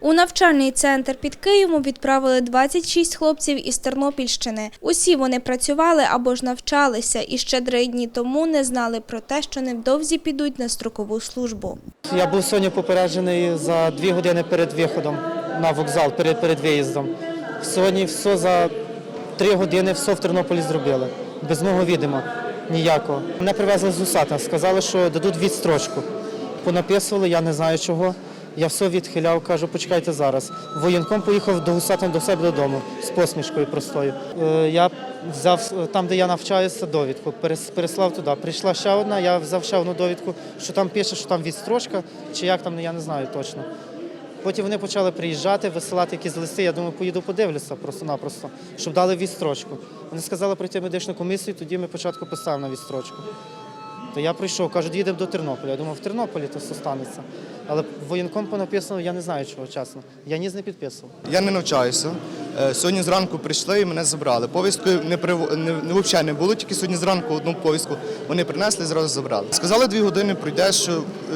У навчальний центр під Києвом відправили 26 хлопців із Тернопільщини. Усі вони працювали або ж навчалися і ще три дні тому не знали про те, що невдовзі підуть на строкову службу. Я був сьогодні попереджений за дві години перед виходом на вокзал, перед, перед виїздом. Сьогодні все за три години все в Тернополі зробили. Без мого відома ніякого. Мене привезли з Усата, сказали, що дадуть відстрочку. Понаписували, я не знаю чого. Я все відхиляв, кажу, почекайте зараз. Воєнком поїхав до Гусата до себе додому з посмішкою простою. Е, Я взяв е, там, де я навчаюся, довідку, переслав туди. Прийшла ще одна, я взяв ще одну довідку, що там пише, що там відстрочка, чи як там, я не знаю точно. Потім вони почали приїжджати, висилати якісь листи. Я думаю, поїду подивлюся просто-напросто, щоб дали відстрочку. Вони сказали пройти медичну комісію, тоді ми спочатку поставимо на відстрочку. То я прийшов, кажуть, їдемо до Тернополя. Я думав, в Тернополі то все станеться. Але воєнком понаписано, я не знаю чого, чесно. Я ніс не підписував. Я не навчаюся. Е, Сьогодні зранку прийшли і мене забрали. Повістки не, прив... не, не, взагалі не було, тільки сьогодні зранку одну повістку вони принесли і зразу забрали. Сказали, дві години пройдеш е,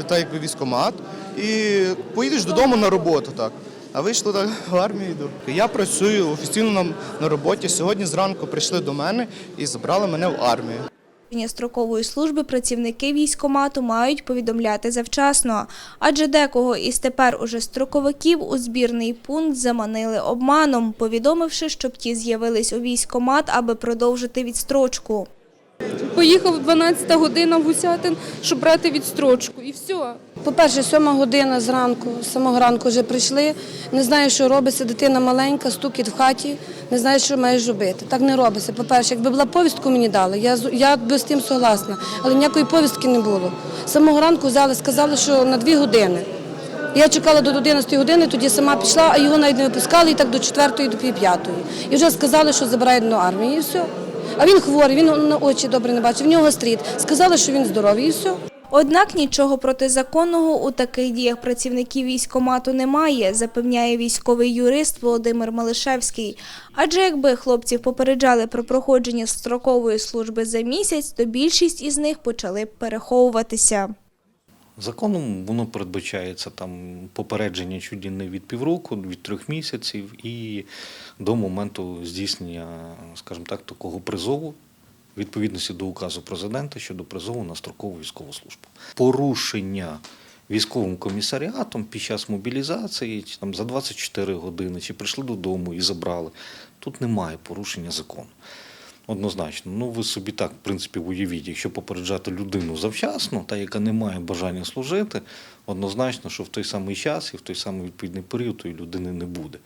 так якби військкомат і поїдеш додому на роботу. так. А вийшло так в армію йду. Я працюю офіційно на, на роботі. Сьогодні зранку прийшли до мене і забрали мене в армію. Строкової служби працівники військомату мають повідомляти завчасно, адже декого із тепер уже строковиків у збірний пункт заманили обманом, повідомивши, щоб ті з'явились у військомат, аби продовжити відстрочку. Поїхав 12 година в Гусятин, щоб брати відстрочку. І все. По-перше, сьома година зранку, з самого ранку вже прийшли. Не знаю, що робиться. Дитина маленька, стукіт в хаті, не знаю, що маєш робити. Так не робиться. По-перше, якби була повістку мені дали, я, я би з тим согласна, але ніякої повістки не було. З самого ранку взяли, сказали, що на дві години. Я чекала до 11 години, тоді сама пішла, а його навіть не випускали, і так до 4 до пів п'ятої. І вже сказали, що забирають до армії, і все. А він хворий, він на очі добре не бачив, в нього стріт. Сказали, що він здоровий, і все. Однак нічого протизаконного у таких діях працівників військомату немає, запевняє військовий юрист Володимир Малишевський. Адже якби хлопців попереджали про проходження строкової служби за місяць, то більшість із них почали переховуватися. Законом воно передбачається там попередження чуді не від півроку, від трьох місяців і до моменту здійснення, скажімо так, такого призову. Відповідності до указу президента щодо призову на строкову військову службу. Порушення військовим комісаріатом під час мобілізації чи там за 24 години, чи прийшли додому і забрали. Тут немає порушення закону. Однозначно, ну ви собі так, в принципі, уявіть, якщо попереджати людину завчасно, та яка не має бажання служити, однозначно, що в той самий час і в той самий відповідний період тої людини не буде.